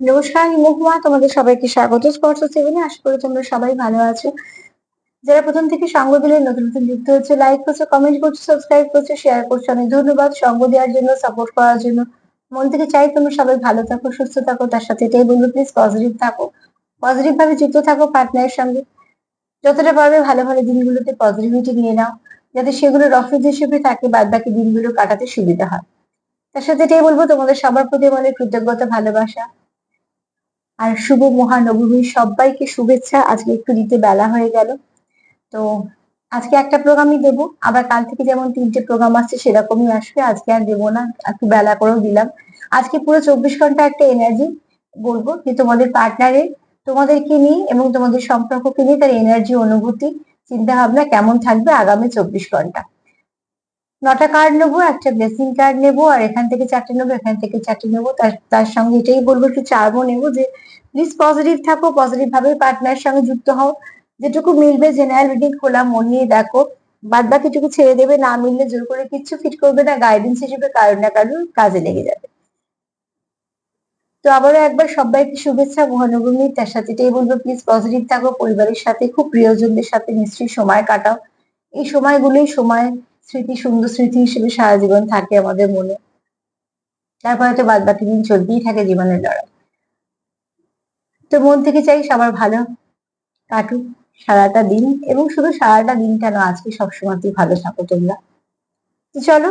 নমস্কার, মহুয়া, তোমাদের সবাইকে স্বাগত। স্পর্শ সেভেনে আশা করি তোমরা সবাই ভালো আছো। যারা প্রথম থেকে সঙ্গ দিলে, নতুন নতুন যুক্ত হচ্ছে লাইক করছ কমেন্ট করছ সাবস্ক্রাইব করছ শেয়ার করছ, অনেক ধন্যবাদ সঙ্গ দেওয়ার জন্য সাপোর্ট করার জন্য। মন থেকে চাই তোমরা সবাই ভালো থাকো, সুস্থ থাকো, তার সাথে এটাই বলব প্লিজ পজিটিভ থাকো। পজিটিভ ভাবে যুক্ত থাকো পার্টনারের সঙ্গে। যতটা পারবে, ভালো ভালো দিনগুলোতে পজিটিভিটি নিয়ে নাও। যাতে সেগুলো রফিজ হিসেবে থাকে বাদ বাকি দিনগুলো কাটাতে সুবিধা হয়। তার সাথে এটাই বলব, তোমাদের সবার প্রতি মনে কৃতজ্ঞতা, ভালোবাসা। আর শুভ মহানবমী সবাইকে শুভেচ্ছা। আজকে একটু দিতে বেলা হয়ে গেল। তো আজকে একটা প্রোগ্রামই দেবো। আবার কাল থেকে যেমন তিনটে প্রোগ্রাম আসছে, সেরকমই আসবে। আজকে আর দেবো না, একটু বেলা করেও দিলাম। আজকে পুরো চব্বিশ ঘণ্টা একটা এনার্জি বলব যে তোমাদের পার্টনারের তোমাদেরকে নিয়ে এবং তোমাদের সম্পর্ককে নিয়ে তার এনার্জি অনুভূতি চিন্তা ভাবনা কেমন থাকবে আগামী চব্বিশ ঘণ্টা। নটা কার্ড নেব, একটা ব্লেসিং কার্ড নেব, আর এখান থেকে চারটে নেব, এখান থেকে চারটে নেব, তার তার সঙ্গে এটাই বলব একটু চারবো নেব যে প্লিজ পজিটিভ থাকো পজিটিভ ভাবে পার্টনারের সঙ্গে যুক্ত হও। যেটুকু মিলবে জেনারেল রিডিং খোলা মন নিয়ে দেখো। বাদ বাকিটুকু ছেড়ে দেবে, না মিললে জোর করে কিচ্ছু ফিট করবে না গাইডেন্স হিসেবে কারোর না কারোর কাজে লেগে যাবে। তো আবারও একবার সবাইকে শুভেচ্ছা, মহানবমী, তার সাথে এটাই বলব প্লিজ পজিটিভ থাকো, পরিবারের সাথে, খুব প্রিয়জনদের সাথে নিশ্চয়ই সময় কাটাও। এই সময়গুলোই সময় স্মৃতি, সুন্দর স্মৃতি হিসেবে সারা জীবন থাকে আমাদের মনে। তারপরে তো বাদ বাকি দিন চলতেই থাকে জীবনের লড়াই। তো মন থেকে চাই সবার ভালো কাটুক সারাটা দিন এবং শুধু সারাটা দিন কেন আজকে সবসময়তেই ভালো থাকো তোমরা। চলো।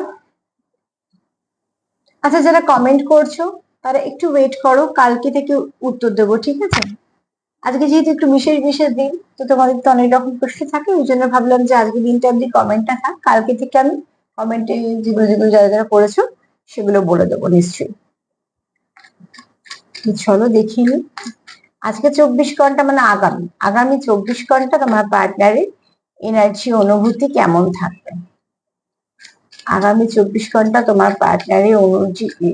আচ্ছা যারা কমেন্ট করছ, তারা একটু ওয়েট করো, কালকে থেকে উত্তর দেবো, ঠিক আছে? আজকে যেহেতু একটু বিশেষ বিশেষ দিন, তো তোমাদের তো অনেক রকম প্রশ্ন থাকে, ওই জন্য ভাবলাম যে আজকে দিনটা অব্দি কমেন্টটা থাক। কালকে থেকে আমি কমেন্টে যেগুলো যেগুলো যারা যারা করেছ সেগুলো বলে দেবো নিশ্চয়ই। চলো দেখি। নি আজকে চব্বিশ ঘণ্টা মানে আগামী। আগামী চব্বিশ ঘণ্টা তোমার পার্টনারের এনার্জি অনুভূতি কেমন থাকবে? আগামী চব্বিশ ঘণ্টা তোমার পার্টনারের অনুযায়ী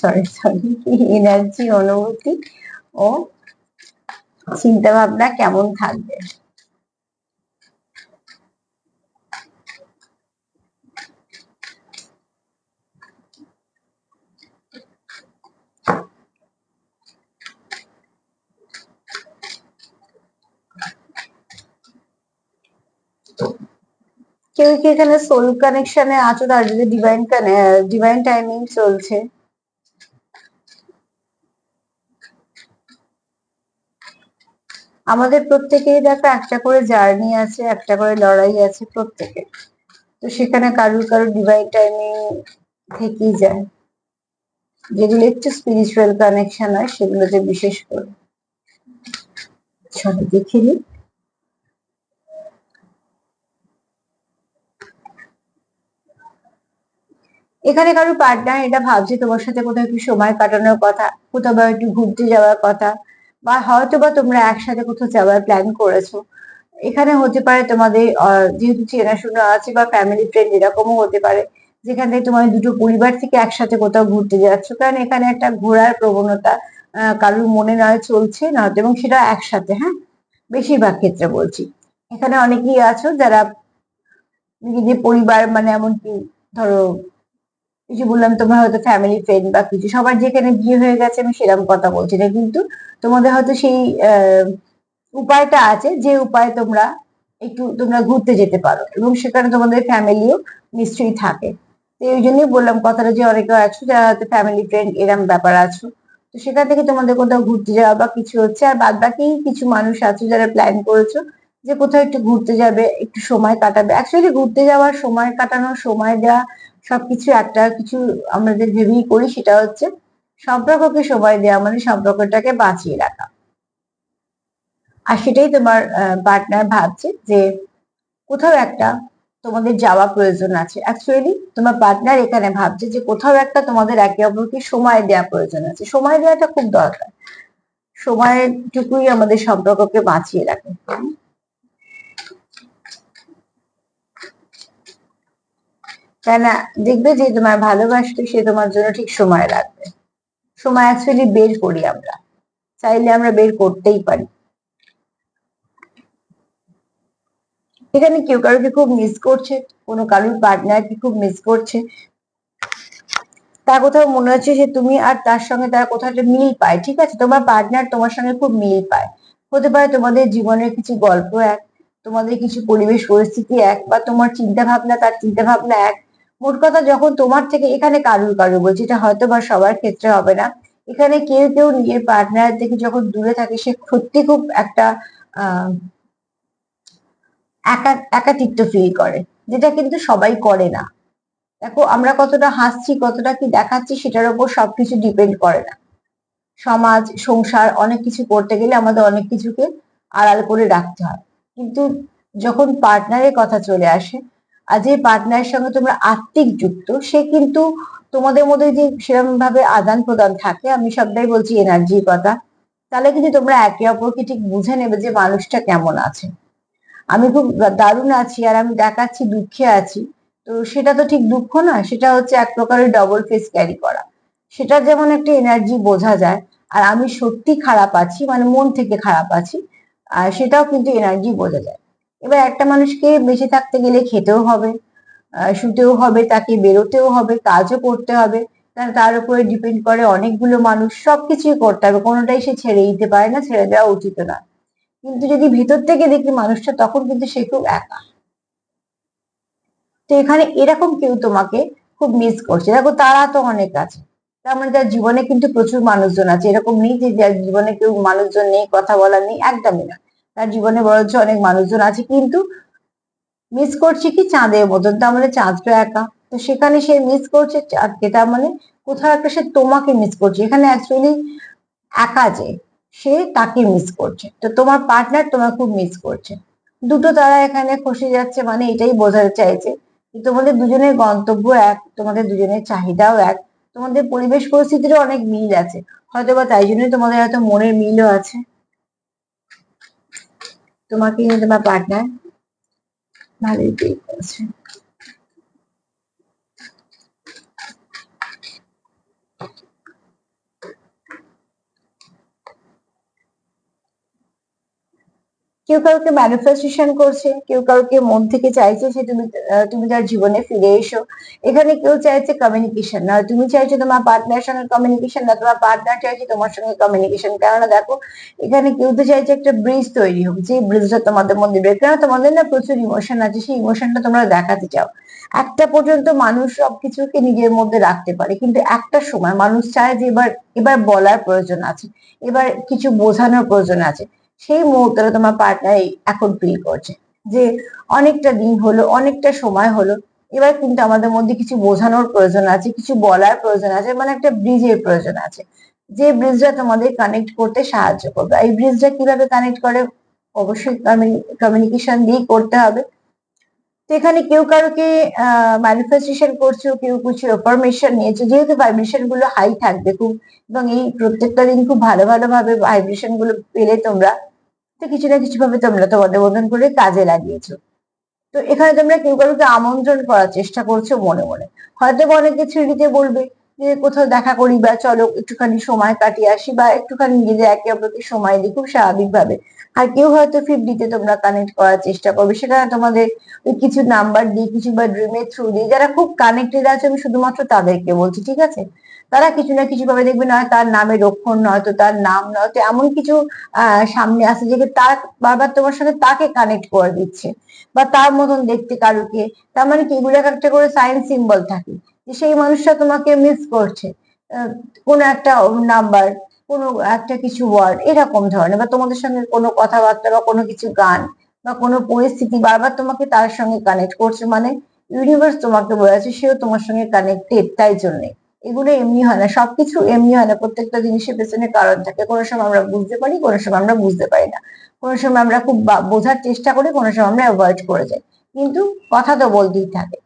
সরি সরি এনার্জি অনুভূতি ও চিন্তা ভাবনা কেমন থাকবে? কেউ কি এখানে সোল কানেকশনে আছো? তার যদি ডিভাইন ডিভাইন টাইমিং চলছে। আমাদের প্রত্যেকেই দেখো একটা করে জার্নি আছে, একটা করে লড়াই আছে প্রত্যেকে। তো সেখানে কারুর কারুর ডিভাইন টাইমিং থেকেই যায়। যেগুলো একটু স্পিরিচুয়াল কানেকশন হয়, সেগুলোতে বিশেষ করে। চলো দেখে নিই। এখানে কারও পার্টনার এটা ভাবছে তোমার সাথে কোথাও একটু সময় কাটানোর কথা, কোথাও একটু ঘুরতে যাওয়ার কথা। বা হয়তো বা তোমরা একসাথে কোথাও যাওয়ার প্ল্যান করেছ। এখানে হতে পারে তোমাদের যেহেতু চেনাশোনা আছে বা ফ্যামিলি ফ্রেন্ড এরকমও হতে পারে, যেখান থেকে তোমার দুটো পরিবার থেকে একসাথে কোথাও ঘুরতে যাচ্ছ। কারণ এখানে একটা ঘোরার প্রবণতা কারোর মনে নয় চলছে না এবং সেটা একসাথে হ্যাঁ? বেশিরভাগ ক্ষেত্রে বলছি। এখানে অনেকেই আছো যারা নিজেদের পরিবার মানে এমনকি ধরো কিছু বললাম, তোমার হয়তো ফ্যামিলি ফ্রেন্ড বা কিছু, সবার যেখানে বিয়ে হয়ে গেছে, আমি সেরকম কথা বলছি না। কিন্তু তোমাদের হয়তো সেই উপায়টা আছে যে উপায়ে তোমরা একটু, তোমরা ঘুরতে যেতে পারো এবং সেখানে তোমাদের ফ্যামিলিও নিশ্চয়ই থাকে। তো এই জন্যই বললাম কথাটা যে অনেকে আছো যারা হয়তো ফ্যামিলি ফ্রেন্ড এরম ব্যাপার আছো, তো সেখান থেকে তোমাদের কোথাও ঘুরতে যাওয়া বা কিছু হচ্ছে। আর বাদ বাকি কিছু মানুষ আছে যারা প্ল্যান করেছ যে কোথাও একটু ঘুরতে যাবে, একটু সময় কাটাবে। অ্যাকচুয়ালি ঘুরতে যাওয়ার সময় কাটানোর সময় দেওয়া সবকিছু একটা কিছু আমাদের ভেবেই করি, সেটা হচ্ছে সম্পর্ককে সময় দেওয়া মানে সম্পর্কটাকে বাঁচিয়ে রাখা। আর সেটাই তোমার পার্টনার ভাবছে যে কোথাও একটা তোমাদের যাওয়া প্রয়োজন আছে। অ্যাকচুয়ালি তোমার পার্টনার এখানে ভাবছে যে কোথাও একটা তোমাদের একে অপরকে সময় দেওয়া প্রয়োজন আছে। সময় দেওয়াটা খুব দরকার। সময়টুকুই আমাদের সম্পর্ককে বাঁচিয়ে রাখে। কেন দেখবে যে তোমার ভালোবাসতে সে তোমার জন্য ঠিক সময় লাগবে। সময় অ্যাকচুয়ালি বের করি আমরা। চাইলে আমরা বের করতেই পারি। এখানে কেউ কারোকে খুব মিস করছে, কোনো কারোর পার্টনারকে খুব মিস করছে। তার কোথাও মনে হচ্ছে যে তুমি আর তার সঙ্গে তার কোথাও একটা মিল পায়, ঠিক আছে? তোমার পার্টনার তোমার সঙ্গে খুব মিল পায়। হতে পারে তোমাদের জীবনের কিছু গল্প এক, তোমাদের কিছু পরিবেশ পরিস্থিতি এক, বা তোমার চিন্তা ভাবনা তার চিন্তা ভাবনা এক মোট কথা যখন তোমার থেকে এখানে কারুর কারুর বলছি, এটা হয়তো বা সবার ক্ষেত্রে হবে না। এখানে কেউ কেউ নিজের পার্টনার থেকে যখন দূরে থাকে, সে সত্যি খুব একটা একা, একাকিত্ব ফিল করে, যেটা কিন্তু সবাই করে না। দেখো, আমরা কতটা হাসছি, কতটা কি দেখাচ্ছি, সেটার উপর সবকিছু ডিপেন্ড করে না। সমাজ, সংসার, অনেক কিছু করতে গেলে আমাদের অনেক কিছুকে আড়াল করে রাখতে হয়। কিন্তু যখন পার্টনারের কথা চলে আসে যে পার্টনারের সঙ্গে তোমরা আত্মিক যুক্ত, সে কিন্তু তোমাদের মধ্যে যে সেরকম ভাবে আদান প্রদান থাকে, আমি সবটাই বলছি এনার্জির কথা। তাহলে কিন্তু তোমরা একে অপরকে ঠিক বুঝে নেবে যে মানুষটা কেমন আছে। আমি খুব দারুণ আছি আর আমি দেখাচ্ছি, দুঃখে আছি। তো সেটা তো ঠিক দুঃখ না, সেটা হচ্ছে এক প্রকারের ডবল ফেস ক্যারি করা। সেটা যেমন একটা এনার্জি বোঝা যায়, আর আমি সত্যি খারাপ আছি মানে মন থেকে খারাপ আছি, আর সেটাও কিন্তু এনার্জি বোঝা যায়। এবার একটা মানুষকে বেঁচে থাকতে গেলে খেতেও হবে শুতেও হবে, তাকে বেরোতেও হবে, কাজও করতে হবে। তার উপরে ডিপেন্ড করে অনেকগুলো মানুষ, সবকিছুই করতে হবে। কোনোটাই সে ছেড়ে দিতে পারে না, ছেড়ে দেওয়া উচিত না। কিন্তু যদি ভিতর থেকে দেখি মানুষটা, তখন কিন্তু সে খুব একা। তো এখানে এরকম কেউ তোমাকে খুব মিস করছে। দেখো, তারা তো অনেক আছে। তার মানে তার জীবনে কিন্তু প্রচুর মানুষজন আছে। এরকম নেই যে যার জীবনে কেউ মানুষজন নেই, কথা বলার নেই, একদমই না। তার জীবনে বরঞ্চ অনেক মানুষজন আছে, কিন্তু মিস করছে কি চাঁদের মতন, তার মানে চাঁদটা একা। তো সেখানে সে মিস করছে চাঁদকে তার মানে কোথাও একটা সে তোমাকে মিস করছে, এখানে অ্যাকচুয়ালি একা যে, সে তাকে মিস করছে। তো তোমার পার্টনার তোমার খুব মিস করছে। দুটো তারা এখানে খসে যাচ্ছে মানে এটাই বোঝাতে চাইছে তোমাদের দুজনের গন্তব্য এক, তোমাদের দুজনের চাহিদাও এক, তোমাদের পরিবেশ পরিস্থিতিরও অনেক মিল আছে। হয়তো বা তাই জন্যই তোমাদের হয়তো মনের মিলও আছে। তোমাকে নিয়ে তোমার পার্টনার ভালোই ফিল করছে কেউ কাউকে ম্যানিফেস্টেশন করছে, কেউ কাউকে মন থেকে চাইছে সে তুমি তুমি তার জীবনে ফিরে এসো। এখানে কেউ চাইছে কমিউনিকেশন না। তুমি চাইছো তোমার পার্টনার সঙ্গে কমিউনিকেশন না, তোমার পার্টনার চাইছে তোমার সঙ্গে কমিউনিকেশন কেননা দেখো, এখানে কেউ তো চাইছে একটা ব্রিজ তৈরি হোক, যে ব্রিজটা তোমাদের মধ্যে বের কেন তোমাদের না প্রচুর ইমোশন আছে, সেই ইমোশনটা তোমরা দেখাতে চাও। একটা পর্যন্ত মানুষ সবকিছুকে নিজের মধ্যে রাখতে পারে, কিন্তু একটা সময় মানুষ চায় যে এবার এবার বলার প্রয়োজন আছে, এবার কিছু বোঝানোর প্রয়োজন আছে। সেই মুহূর্তটা তোমার পার্টনার এখন ফিল করছে। যে অনেকটা দিন হলো, অনেকটা সময় হলো, এবার কিন্তু আমাদের মধ্যে কিছু বোঝানোর প্রয়োজন আছে, কিছু বলার প্রয়োজন আছে মানে একটা ব্রিজের প্রয়োজন আছে। যে ব্রিজটা তোমাদের কানেক্ট করতে সাহায্য করবে। এই ব্রিজটা কীভাবে কানেক্ট করে? অবশ্যই কমিউনিকেশন দিয়েই করতে হবে। তো এখানে কেউ কারোকে ম্যানিফেস্টেশন করছ কেউ কিছু ইনফরমেশন নিয়েছো, যেহেতু ভাইব্রেশনগুলো হাই থাকবে খুব, এবং এই প্রত্যেকটা দিন খুব ভালো ভালো ভাবে ভাইব্রেশনগুলো পেলে তোমরা, তো কিছু না কিছু ভাবে তোমরা তোমাদের মতন করে কাজে লাগিয়েছো। তো এখানে তোমরা কেউ কারোকে আমন্ত্রণ করার চেষ্টা করছ মনে মনে। হয়তো অনেকে ছিঁড়িতে বলবে যে কোথাও দেখা করি বা চলো একটুখানি সময় কাটিয়ে আসি বা একটুখানি নিজেদের একে অপরকে সময় দিই খুব স্বাভাবিকভাবে। আর কেউ হয়তো ফিফটিতে তোমরা কানেক্ট করার চেষ্টা করবে। সেখানে তোমাদের কিছু নাম্বার দিয়ে, কিছু বা ড্রিমের থ্রু দিয়ে, যারা খুব কানেক্টেড আছে, আমি শুধুমাত্র তাদেরকে বলছি, ঠিক আছে? তারা কিছু না কিছু ভাবে দেখবে নয় তার নামে রক্ষণ, নয়তো তার নাম, নয়তো এমন কিছু সামনে আসে যে তার বারবার তোমার সাথে তাকে কানেক্ট করে দিচ্ছে। বা তার মতন দেখতে কারুকে। তার মানে কি? এগুলো একটা করে সাইন সিম্বল থাকে। যে সেই মানুষটা তোমাকে মিস করছে। কোনো একটা নাম্বার কোনো একটা কিছু ওয়ার্ড এরকম ধরনের বা তোমাদের সঙ্গে কোনো কথাবার্তা বা কোনো কিছু গান বা কোনো পরিস্থিতি বারবার তোমাকে তার সঙ্গে কানেক্ট করছে মানে ইউনিভার্স তোমাকে বলেছে সেও তোমার সঙ্গে কানেক্টেড তাই জন্যে। এগুলো এমনি হয় না, সবকিছু এমনি হয় না, প্রত্যেকটা জিনিসের পেছনে কারণ থাকে। কোনো সময় আমরা বুঝতে পারি, কোনো সময় আমরা বুঝতে পারি না। কোনো সময় আমরা খুব বোঝার চেষ্টা করি, কোনো সময় আমরা অ্যাভয়েড করে যাই। কিন্তু কথা তো বলতেই থাকে।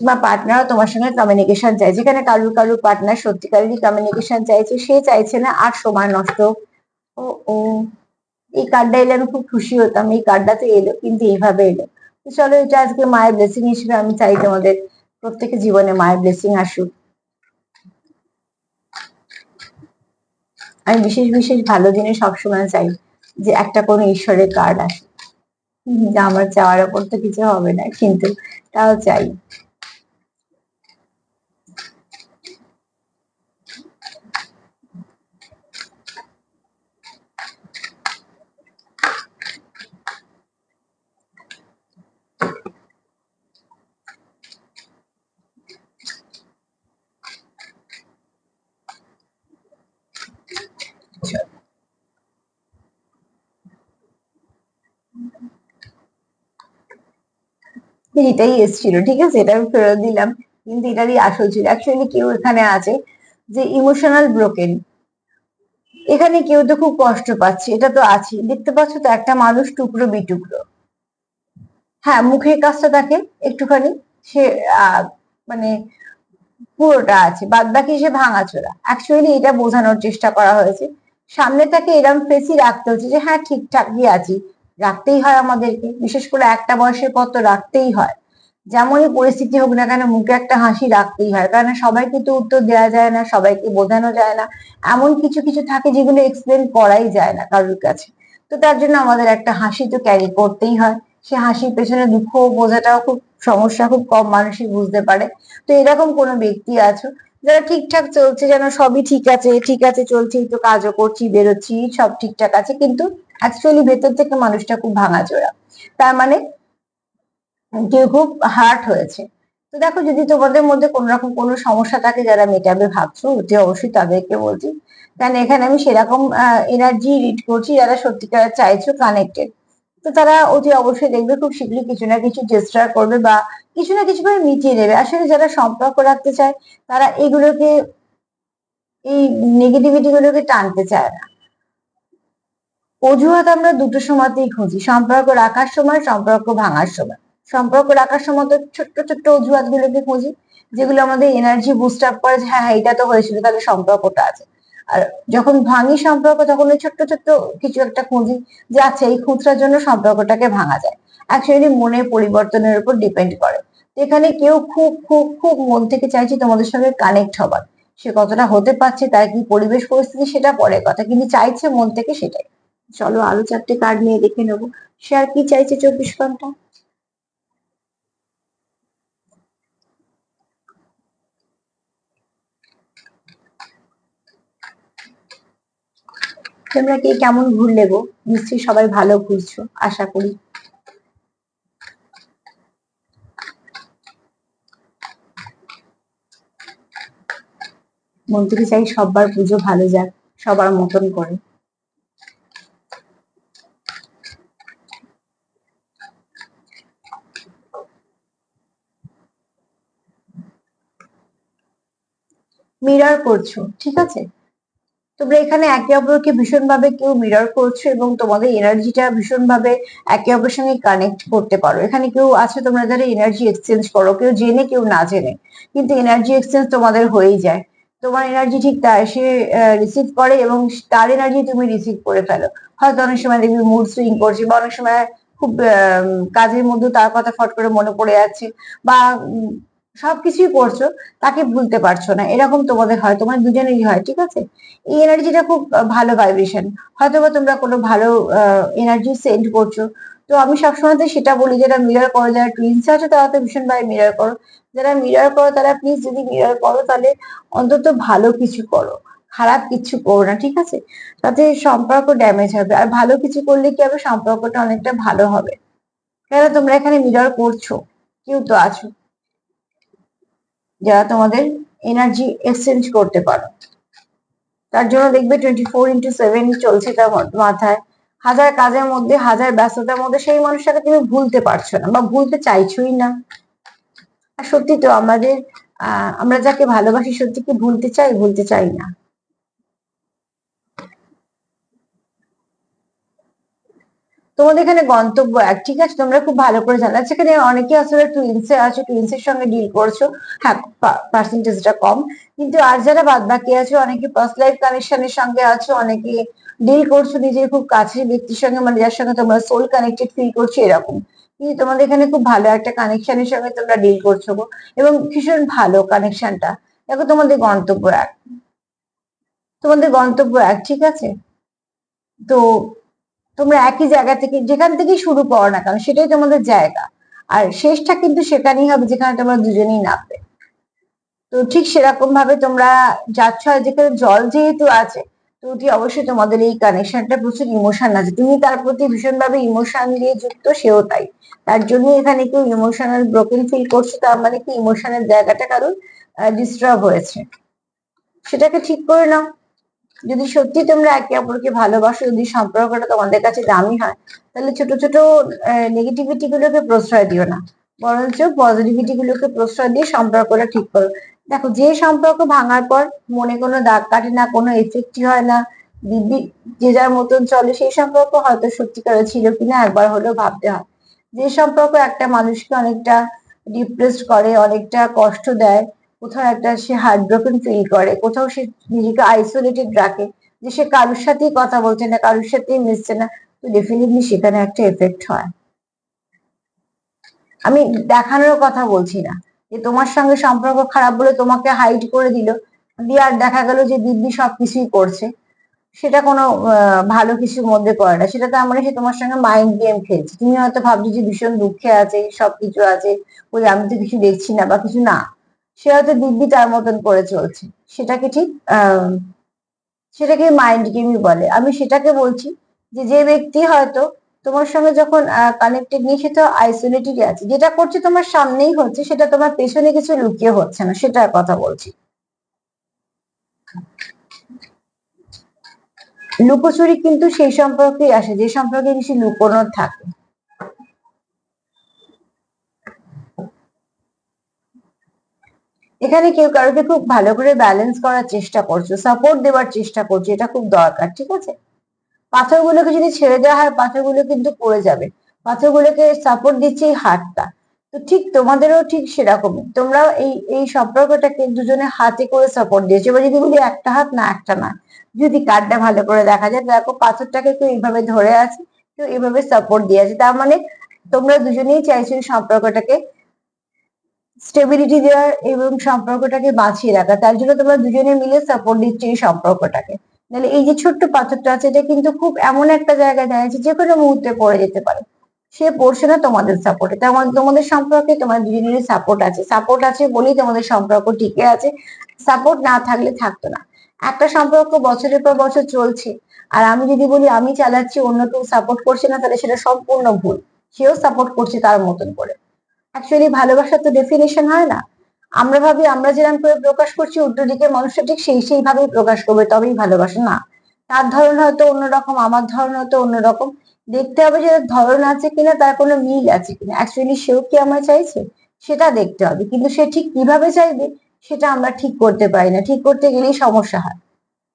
বা পার্টনারও তোমার সঙ্গে কমিউনিকেশন চাই যেখানে কারুর কারুর পার্টনার সত্যিকারেরই কমিউনিকেশন চাইছে সে চাইছে না আর সময় নষ্ট। ও ও, এই কার্ডটা এলে আমি খুব খুশি হতাম, এই কার্ডটা তো এলো, কিন্তু এইভাবে এলো। চলো, এটা আজকে মায়ের ব্লেসিং হিসেবে আমি চাই তোমাদের প্রত্যেকের জীবনে মায়ের ব্লেসিং আসুক। আমি বিশেষ বিশেষ ভালো দিনে সবসময় চাই যে একটা কোনো ঈশ্বরের কার্ড আসে আমার চাওয়ার ওপর তো কিছু হবে না, কিন্তু তাও চাই। এটাই এসেছিল, ঠিক আছে? এটা আমি ফেরত দিলাম। কিন্তু এটারই আসল ছিল। অ্যাকচুয়ালি কেউ এখানে আছে যে ইমোশনাল ব্রোকেন এখানে কেউ তো খুব কষ্ট পাচ্ছে, এটা তো আছে। দেখতে পাচ্ছ তো একটা মানুষ টুকরো বিটুকরো। হ্যাঁ মুখের কাজটা তাকে একটুখানি। সে মানে পুরোটা আছে। বাদ বাকি সে ভাঙাচোরা। অ্যাকচুয়ালি এটা বোঝানোর চেষ্টা করা হয়েছে। সামনে তাকে এরম ফেসই রাখতে হচ্ছে যে হ্যাঁ ঠিকঠাকই আছি। রাখতেই হয় আমাদেরকে। বিশেষ করে একটা বয়সের পর তো রাখতেই হয়। যেমনই পরিস্থিতি হোক না কেন মুখে একটা হাসি রাখতেই হয়। কারণ সবাইকে তো উত্তর দেওয়া যায় না, সবাইকে বোঝানো যায় না। এমন কিছু কিছু থাকে যেগুলো এক্সপ্লেন করাই যায় না কারোর কাছে। তো তার জন্য আমাদের একটা হাসি তো ক্যারি করতেই হয়। সে হাসির পেছনে দুঃখ বোঝাটাও খুব, সমস্যা খুব কম মানুষই বুঝতে পারে। তো এরকম কোনো ব্যক্তি আছো যারা ঠিকঠাক চলছে, যেন সবই ঠিক আছে ঠিক আছে চলছে তো কাজও করছি, বেরোচ্ছি, সব ঠিকঠাক আছে, কিন্তু অ্যাকচুয়ালি ভেতর থেকে মানুষটা খুব ভাঙাচোরা। তার মানে কেউ খুব হার্ট হয়েছে। তো দেখো, যদি তোমাদের মধ্যে কোন রকম কোনো সমস্যা থাকে যারা মেটাবে ভাবছ অতি অবশ্যই তাদেরকে বলছি। কারণ এখানে আমি সেরকম এনার্জি রিড করছি যারা সত্যিকার চাইছো কানেক্টেড তো তারা অতি অবশ্যই দেখবে খুব শীঘ্রই কিছু না কিছু চেষ্টা করবে বা কিছু না কিছু করে মিটিয়ে নেবে আসলে যারা সম্পর্ক রাখতে চায়, তারা এগুলোকে, এই নেগেটিভিটি গুলোকে টানতে চায় না। অজুহাত আমরা দুটো সময়তেই খুঁজি, সম্পর্ক রাখার সময়, সম্পর্ক ভাঙার সময়। সম্পর্ক রাখার সময় তো ছোট্ট ছোট্ট অজুহাত গুলোকে খুঁজি, যেগুলো আমাদের এনার্জি বুস্ট আপ করে যে হ্যাঁ হ্যাঁ এটা তো হয়েছিল, তাহলে সম্পর্কটা আছে। আর যখন ভাঙি সম্পর্ক, তখন ওই ছোট্ট ছোট্ট কিছু একটা খুঁজি যে আচ্ছা এই খুঁজটার জন্য সম্পর্কটাকে ভাঙা যায়। অ্যাকচুয়ালি মনের পরিবর্তনের উপর ডিপেন্ড করে। এখানে কেউ খুব খুব খুব মন থেকে চাইছে তোমাদের সঙ্গে কানেক্ট হবার। সে কতটা হতে পারছে, তার কি পরিবেশ পরিস্থিতি সেটা পরে কথা, কিন্তু চাইছে মন থেকে সেটাই। চলো আরও চারটে কার্ড নিয়ে দেখে নেব। সে আর কি চাইছে চব্বিশ ঘণ্টা? তোমরা কে কেমন ঘুরলে গো? নিশ্চয়ই সবাই ভালো ঘুরছো, আশা করি। মন থেকে চাই সবার পুজো ভালো যাক, সবার মতন করে। মিরার করছ, ঠিক আছে? তোমরা এখানে একে অপরকে ভীষণভাবে কেউ মিরর করছ এবং তোমাদের এনার্জিটা ভীষণভাবে একে অপরের সঙ্গে কানেক্ট করতে পারো। এখানে কেউ আছে তোমরা যারা এনার্জি এক্সচেঞ্জ করো, কেউ জেনে, কেউ না জেনে। কিন্তু এনার্জি এক্সচেঞ্জ তোমাদের হয়েই যায়। তোমার এনার্জি ঠিক তা সে রিসিভ করে এবং তার এনার্জি তুমি রিসিভ করে ফেলো। হয়তো অনেক সময় দেখবি মুড সুইং করছে বা অনেক সময় খুব কাজের মধ্যে তার কথা ফট করে মনে পড়ে যাচ্ছে বা সবকিছুই করছ, তাকে ভুলতে পারছ না। এরকম তোমাদের হয়, তোমার দুজনেরই হয়, ঠিক আছে? এই এনার্জিটা খুব ভালো ভাইব্রেশন হয়তো বা তোমরা কোনো ভালো এনার্জি সেন্ড করছ। তো আমি সবসময় সেটা বলি, যারা মিরর করো, যারা টুইন্স আছে, তারা তো ভীষণ ভাবে মিরর করো। যারা মিরর করো, তারা প্লিজ যদি মিরর করো, তাহলে অন্তত ভালো কিছু করো। খারাপ কিছু করো না, ঠিক আছে? তাতে সম্পর্ক ড্যামেজ হবে। আর ভালো কিছু করলে কি হবে? সম্পর্কটা অনেকটা ভালো হবে। কেন তোমরা এখানে মিরর করছ? কেউ তো আছো। যারা তোমাদের এনার্জি এক্সচেঞ্জ করতে পারো। তার জন্য দেখবে টোয়েন্টি ফোর ইন্টু সেভেন চলছে তার মাথায়। হাজার কাজের মধ্যে, হাজার ব্যস্ততার মধ্যে সেই মানুষটাকে তুমি ভুলতে পারছ না বা ভুলতে চাইছোই না। আর সত্যি তো আমাদের আমরা যাকে ভালোবাসি সত্যি কি ভুলতে চাই? ভুলতে চাই না। তোমাদের এখানে গন্তব্য এক, ঠিক আছে? তোমরা খুব ভালো করে জানো। সেখানে অনেকে আসলে টুইন্সে আছো টুইন্সের সঙ্গে ডিল করছ। হ্যাঁ পার্সেন্টেজটা কম। কিন্তু আর যারা বাদ বাকি আছো, অনেকে ফার্স্ট লাইফ কানেকশনের সঙ্গে আছো, অনেকে ডিল করছ নিজের খুব কাছের ব্যক্তির সঙ্গে মানে যার সঙ্গে তোমরা সোল কানেক্টেড ফিল করছ, এরকম। কিন্তু তোমাদের এখানে খুব ভালো একটা কানেকশনের সঙ্গে তোমরা ডিল করছ গো। এবং ভীষণ ভালো কানেকশনটা দেখো তোমাদের গন্তব্য এক। তোমাদের গন্তব্য এক, ঠিক আছে? তো তোমরা একই জায়গা থেকে যেখান থেকেই শুরু করো না কেন, সেটাই তোমাদের জায়গা। আর শেষটা কিন্তু সেখানেই হবে, যেখানে তোমরা দুজনেই নামবে। তো ঠিক সেরকম ভাবে তোমরা যাচ্ছ, আর যেখানে জল যেহেতু আছে, তো অতি অবশ্যই তোমাদের এই কানেকশনটা প্রচুর ইমোশন আছে। তুমি তার প্রতি ভীষণভাবে ইমোশন দিয়ে যুক্ত, সেও তাই। তার জন্য এখানে কেউ ইমোশনাল ব্রোকেন ফিল করছে, তার মানে কি ইমোশনের জায়গাটা কারণ ডিস্টার্ব হয়েছে। সেটাকে ঠিক করে নাও। যদি সত্যি তোমরা একে অপরকে ভালোবাসো, যদি সম্পর্কটা তোমাদের কাছে দামি হয়, তাহলে ছোট ছোট নেগেটিভিটি গুলোকে প্রশ্রয় দিও না। বরঞ্চ পজিটিভিটি গুলোকে প্রশ্রয় দিয়ে সম্পর্কটা ঠিক করো। দেখো, যে সম্পর্ক ভাঙার পর মনে কোনো দাগ কাটে না, কোনো এফেক্টই হয় না। দিব্যি, যে যার মতন চলে, সেই সম্পর্ক হয়তো সত্যিকারে ছিল কিনা একবার হলেও ভাবতে হয়। যে সম্পর্ক একটা মানুষকে অনেকটা ডিপ্রেসড করে, অনেকটা কষ্ট দেয় কোথাও একটা সে হার্ট ব্রোকেন ফিল করে, কোথাও সে নিজেকে আইসোলেটেড রাখে, যে সে কারোর সাথেই কথা বলছে না, কারোর সাথেই মিশছে না, তো ডেফিনেটলি সেখানে একটা এফেক্ট হয়। আমি দেখানোর কথা বলছি না, যে তোমার সঙ্গে সম্পর্ক খারাপ বলে তোমাকে হাইড করে দিল, দিয়ে আর দেখা গেল যে দিব্যি সবকিছুই করছে, সেটা কোনো ভালো কিছুর মধ্যে পড়ে না। সেটা তো আমরা সে তোমার সঙ্গে মাইন্ড গেম খেলছে। তুমি হয়তো ভাবছ যে ভীষণ দুঃখে আছে, সবকিছু আছে ওই আমি তো কিছু দেখছি না বা কিছু না। সে হয়তো দিব্যি তার মতন করে চলছে। সেটাকে ঠিক সেটাকে মাইন্ড গেমই বলে। আমি সেটাকে বলছি যে যে ব্যক্তি হয়তো তোমার সঙ্গে যখন কানেক্টেড নিয়ে সেটা আইসোলেটেড আছে। যেটা করছে তোমার সামনেই হচ্ছে, সেটা তোমার পেছনে কিছু লুকিয়ে হচ্ছে না। সেটার কথা বলছি। লুকোচুরি কিন্তু সেই সম্পর্কেই আসে। যে সম্পর্কে কিছু লুকোনোর থাকে। এখানে কেউ কারোকে খুব ভালো করে ব্যালেন্স করার চেষ্টা করছ সাপোর্ট দেওয়ার চেষ্টা করছ, এটা খুব দরকার, ঠিক আছে? পাথরগুলোকে যদি ছেড়ে দেওয়া হয়, পাথরগুলো কিন্তু পড়ে যাবে। পাথরগুলোকে সাপোর্ট দিচ্ছে এই হাতটা। তো ঠিক তোমাদেরও ঠিক সেরকমই। তোমরা এই এই সম্পর্কটাকে দুজনে হাতে করে সাপোর্ট দিয়েছ। এবার যদি বলি একটা হাত না, একটা না। যদি কার্ডটা ভালো করে দেখা যায়, দেখো পাথরটাকে কেউ এইভাবে ধরে আছে, কেউ এইভাবে সাপোর্ট দিয়ে আছে। তার মানে তোমরা দুজনেই চাইছো এই সম্পর্কটাকে স্টেবিলিটি দেওয়ার এবং সম্পর্কটাকে বাঁচিয়ে রাখা, তার জন্য তোমরা দুজনে মিলে সাপোর্ট দিচ্ছ এই সম্পর্কটাকে। তাহলে এই যে ছোট্ট পাথরটা আছে, এটা কিন্তু খুব এমন একটা জায়গায় দাঁড়িয়েছে যে কোনো মুহূর্তে পড়ে যেতে পারে। সে পড়ছে না তোমাদের সাপোর্টে তেমন তোমাদের সম্পর্কে তোমার দুজনেরই সাপোর্ট আছে। সাপোর্ট আছে বলেই তোমাদের সম্পর্ক টিকে আছে। সাপোর্ট না থাকলে থাকতো না। একটা সম্পর্ক বছরের পর বছর চলছে। আর আমি যদি বলি, আমি চালাচ্ছি, অন্য কেউ সাপোর্ট করছে না, তাহলে সেটা সম্পূর্ণ ভুল। সেও সাপোর্ট করছে তার মতন করে। অ্যাকচুয়ালি ভালোবাসার তো ডেফিনেশন হয় না। আমরা ভাবি, আমরা যেরকম করে প্রকাশ করছি, উল্টো দিকে মানুষটা ঠিক সেই সেইভাবেই প্রকাশ করবে, তবেই ভালোবাসা। না, তার ধরন হয়তো অন্যরকম, আমার ধরন হয়তো অন্যরকম। দেখতে হবে যে ধরন আছে কিনা, তার কোনো মিল আছে কিনা। অ্যাকচুয়ালি সেও কি আমার চাইছে? সেটা দেখতে হবে। কিন্তু সে ঠিক কীভাবে চাইবে, সেটা আমরা ঠিক করতে পারি না। ঠিক করতে গেলেই সমস্যা হয়।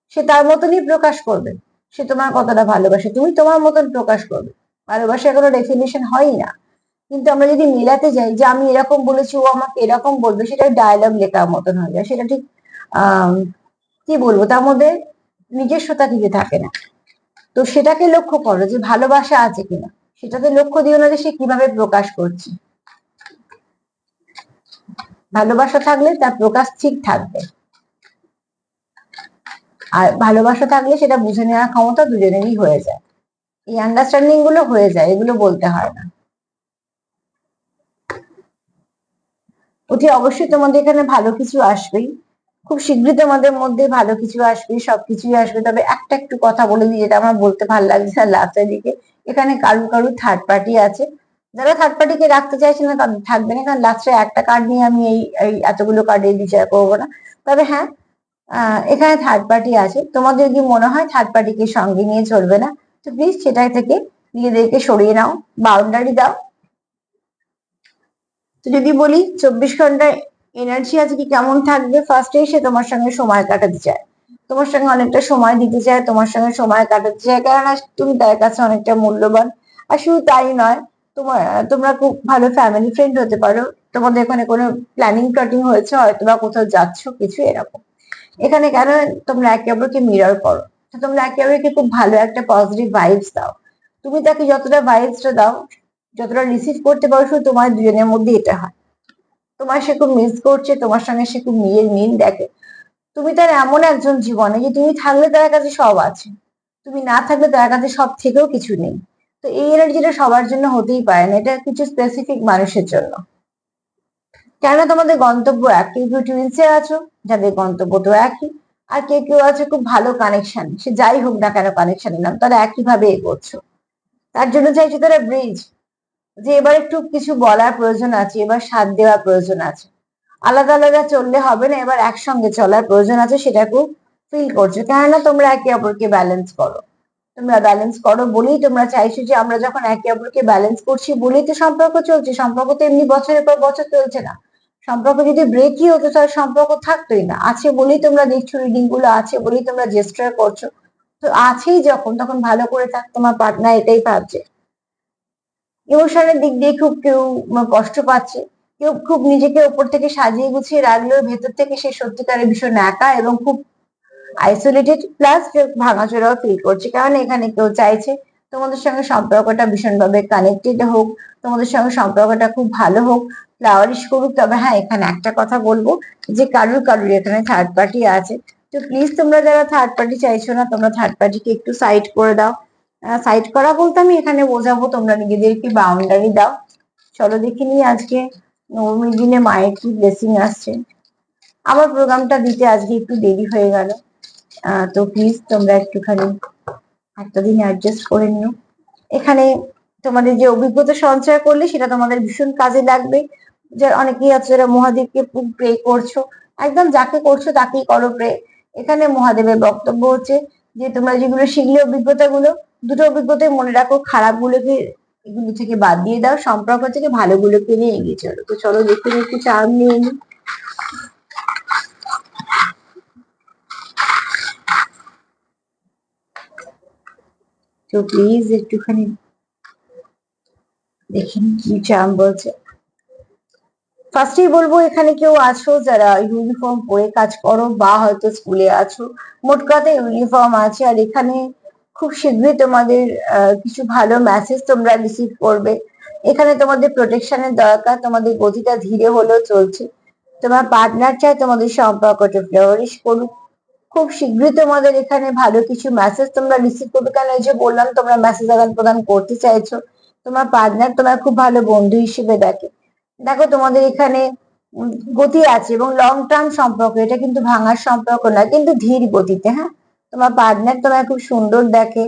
সে তার মতনই প্রকাশ করবে। সে তোমার কতটা ভালোবাসে, তুমি তোমার মতন প্রকাশ করবে। ভালোবাসা কোনো ডেফিনেশন হয়ই না। কিন্তু আমরা যদি মেলাতে যাই, যে আমি এরকম বলেছি, ও আমাকে এরকম বলবে সেটা ডায়লগ লেখার মতন হয়ে যায় সেটা ঠিক কি বলব, তার মধ্যে নিজস্বতা কিছু থাকে না। তো সেটাকে লক্ষ্য করো যে ভালোবাসা আছে কিনা। সেটাতে লক্ষ্য দিও না যে সে কীভাবে প্রকাশ করছে। ভালোবাসা থাকলে তার প্রকাশ ঠিক থাকবে। আর ভালোবাসা থাকলে সেটা বুঝে নেওয়ার ক্ষমতা দুজনেরই হয়ে যায়। এই আন্ডারস্ট্যান্ডিংগুলো হয়ে যায়, এগুলো বলতে হয় না। অতি অবশ্যই তোমাদের এখানে ভালো কিছু আসবেই। খুব শীঘ্রই তোমাদের মধ্যে ভালো কিছু আসবে, সবকিছুই আসবে। তবে একটা একটু কথা বলে দিই, যেটা আমার বলতে ভালো লাগছে না লাস্টের দিকে। এখানে কারু কারু থার্ড পার্টি আছে। যারা থার্ড পার্টিকে রাখতে চাইছে না, তাদের থাকবে না, কারণ লাস্টে একটা কার্ড নিয়ে আমি এই এই এতগুলো কার্ডের বিচার করব না। তবে হ্যাঁ এখানে থার্ড পার্টি আছে। তোমাদের যদি মনে হয় থার্ড পার্টিকে সঙ্গে নিয়ে চলবে না? তো প্লিজ সেটা থেকে নিজেদেরকে সরিয়ে নাও বাউন্ডারি দাও। তো যদি বলি, চব্বিশ ঘন্টায় এনার্জি আজকে কেমন থাকবে? ফার্স্টে সে তোমার সঙ্গে সময় কাটাতে চায়। তোমার সঙ্গে অনেকটা সময় দিতে চায়, তোমার সঙ্গে সময় কাটাতে চায়। কেননা তুমি তার কাছে অনেকটা মূল্যবান। আর শুধু তাই নয়, তোমার, তোমরা খুব ভালো ফ্যামিলি ফ্রেন্ড হতে পারো। তোমাদের এখানে কোনো প্ল্যানিং কাটিং হয়েছে হয়তো বা কোথাও যাচ্ছ, কিছু এরকম। এখানে কেন তোমরা একে অপরকে মিরর করো? তোমরা একে অপরকে খুব ভালো একটা পজিটিভ ভাইবস দাও। তুমি তাকে যতটা ভাইবসটা দাও যতটা রিসিভ করতে পারো শুধু তোমার দুজনের মধ্যে এটা হয়। তোমার সে খুব মিস করছে, তোমার সঙ্গে সে খুব মিলের মিল দেখে। তুমি তার এমন একজন জীবনে যে তুমি থাকলে তার কাছে সব আছে। তুমি না থাকলে তার কাছে সব থেকেও কিছু নেই। তো এই এনার্জিটা সবার জন্য হতেই পারে না, এটা কিছু স্পেসিফিক মানুষের জন্য। কেন তোমাদের গন্তব্য এক কেউ কেউ টুইন্সে আছো, যাদের গন্তব্য তো একই, আর কেউ কেউ আছে খুব ভালো কানেকশন সে যাই হোক না কেন কানেকশন নাম, তারা একইভাবে এগোচ্ছ। তার জন্য চাইছো তারা ব্রিজ যে এবার একটু কিছু বলার প্রয়োজন আছে, এবার সাথ দেওয়ার প্রয়োজন আছে। আলাদা আলাদা চললে হবে না, এবার একসঙ্গে চলার প্রয়োজন আছে, সেটা খুব ফিল করছ। কেননা তোমরা একে অপরকে ব্যালেন্স করো। তোমরা ব্যালেন্স করো বলেই তোমরা চাইছো যে আমরা যখন একে অপরকে ব্যালেন্স করছি বলেই তো সম্পর্ক চলছে। সম্পর্ক তো এমনি বছরের পর বছর চলছে না। সম্পর্ক যদি ব্রেকই হতো, তাহলে সম্পর্ক থাকতোই না। আছে বলেই তোমরা দেখছ রিডিংগুলো, আছে বলেই তোমরা জেস্টার করছ। তো আছেই যখন, তখন ভালো করে থাক, তোমার পার্টনার এটাই ভাবছে। ইমোশনের দিক দিয়ে খুব কেউ কষ্ট পাচ্ছে। কেউ খুব নিজেকে ওপর থেকে সাজিয়ে গুছিয়ে রাখলেও ভেতর থেকে সে সত্যিকারের ভীষণ একা এবং খুব আইসোলেটেড প্লাস ভাঙাচোরাও ফিল করছে। কারণ এখানে কেউ চাইছে তোমাদের সঙ্গে সম্পর্কটা ভীষণভাবে কানেক্টেড হোক, তোমাদের সঙ্গে সম্পর্কটা খুব ভালো হোক ফ্লাওয়ারিশ করুক। তবে হ্যাঁ এখানে একটা কথা বলব যে কারুর কারুর এখানে থার্ড পার্টি আছে। তো প্লিজ তোমরা যারা থার্ড পার্টি চাইছো না, তোমরা থার্ড পার্টিকে একটু সাইড করে দাও। সাইড করা বলতে আমি এখানে বোঝাবো, তোমরা নিজেদেরকে বাউন্ডারি দাও। চলো দেখে নিই আজকে নবমীর দিনে মায়ের কি ব্লেসিং আসছে। আমার প্রোগ্রামটা দিতে আজকে একটু দেরি হয়ে গেল। তো প্লিজ তোমরা একটুখানি একটা দিন অ্যাডজাস্ট করে নিও। এখানে তোমাদের যে অভিজ্ঞতা সঞ্চয় করলে সেটা তোমাদের ভীষণ কাজে লাগবে। যে অনেকেই আছে যারা মহাদেবকে প্রে করছ। একদম যাকে করছ তাকেই করো প্রে এখানে মহাদেবের বক্তব্য হচ্ছে যে তোমরা যেগুলো শিখলে অভিজ্ঞতাগুলো দুটো অভিজ্ঞতায় মনে রাখো খারাপ গুলোকে এগুলো থেকে বাদ দিয়ে দাও, সম্পর্ক থেকে ভালোগুলোকে নিয়ে এগিয়ে চলো। তো চলো দেখুন একটু চাপ নিয়ে নিই তো প্লিজ একটুখানি দেখি কি চাম বলছে। ফার্স্টেই বলব, এখানে কেউ আছো যারা ইউনিফর্ম পরে কাজ করো বা হয়তো স্কুলে আছো, মোট কথা ইউনিফর্ম আছে আর এখানে খুব শীঘ্রই তোমাদের কিছু ভালো মেসেজ তোমরা রিসিভ করবে। এখানে তোমাদের প্রোটেকশনের দরকার, তোমাদের গতিটা ধীরে হলেও চলছে। তোমার পার্টনার চায় তোমাদের সম্পর্কটা ফ্লাওয়ারিশ করুক। খুব শীঘ্রই তোমাদের এখানে ভালো কিছু মেসেজ তোমরা রিসিভ করবে। কেন এই যে বললাম, তোমরা মেসেজ আদান প্রদান করতে চাইছো। তোমার পার্টনার তোমার খুব ভালো বন্ধু হিসেবে দেখে। দেখো, তোমাদের এখানে গতি আছে এবং লং টার্ম সম্পর্ক, এটা কিন্তু ভাঙার সম্পর্ক না কিন্তু ধীর গতিতে হ্যাঁ? তোমার পার্টনার তোমায় খুব সুন্দর দেখে।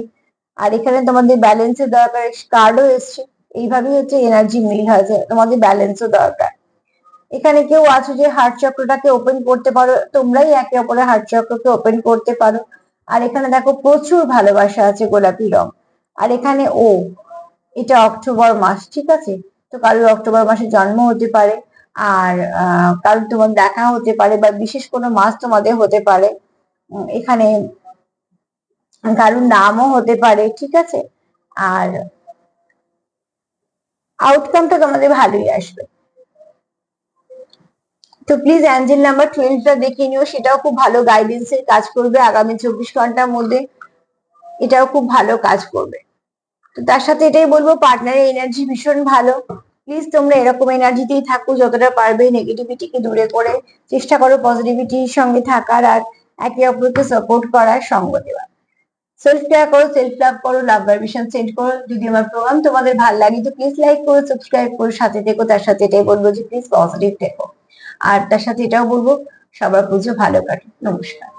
আর এখানে তোমাদের ব্যালেন্সের দরকার কার্ডও এসছে। এইভাবেই হচ্ছে এনার্জি মিল হয়েছে তোমাদের ব্যালেন্সও দরকার। এখানে কেউ আছো যে হার্ট চক্রটাকে ওপেন করতে পারো, তোমরাই একে অপরের হার্ট চক্রকে ওপেন করতে পারো। আর এখানে দেখো প্রচুর ভালোবাসা আছে গোলাপি রং। আর এখানে, ও, এটা অক্টোবর মাস, ঠিক আছে? তো কারোর অক্টোবর মাসে জন্ম হতে পারে, আর কারোর তোমার দেখা হতে পারে, বা বিশেষ কোনো মাস তোমাদের হতে পারে। এখানে কারোর নামও হতে পারে, ঠিক আছে? আর আউটকামটা তোমাদের ভালোই আসবে। তো প্লিজ অ্যাঞ্জেল নাম্বার টুয়েলভটা দেখে নিও, সেটাও খুব ভালো গাইডেন্স এর কাজ করবে আগামী চব্বিশ ঘণ্টার মধ্যে। এটাও খুব ভালো কাজ করবে। তো তার সাথে এটাই বলব পার্টনারের এনার্জি ভীষণ ভালো। প্লিজ তোমরা এরকম এনার্জিতেই থাকো, যতটা পারবে নেগেটিভিটিকে দূরে করে। চেষ্টা করো পজিটিভিটির সঙ্গে থাকার আর একে অপরকে সাপোর্ট করার সঙ্গ দেওয়ার। সেলফ কেয়ার করো সেলফ লাভ করো লাভ ভাইব্রেশন সেন্ড করো। যদি আমার প্রোগ্রাম তোমাদের ভালো লাগে তো প্লিজ লাইক করো সাবস্ক্রাইব করো, সাথে থেকো, তার সাথে এটাই বলব যে প্লিজ পজিটিভ থেকো। আর তার সাথে এটাও বলব, সবার পুজো ভালো কাটুক। নমস্কার।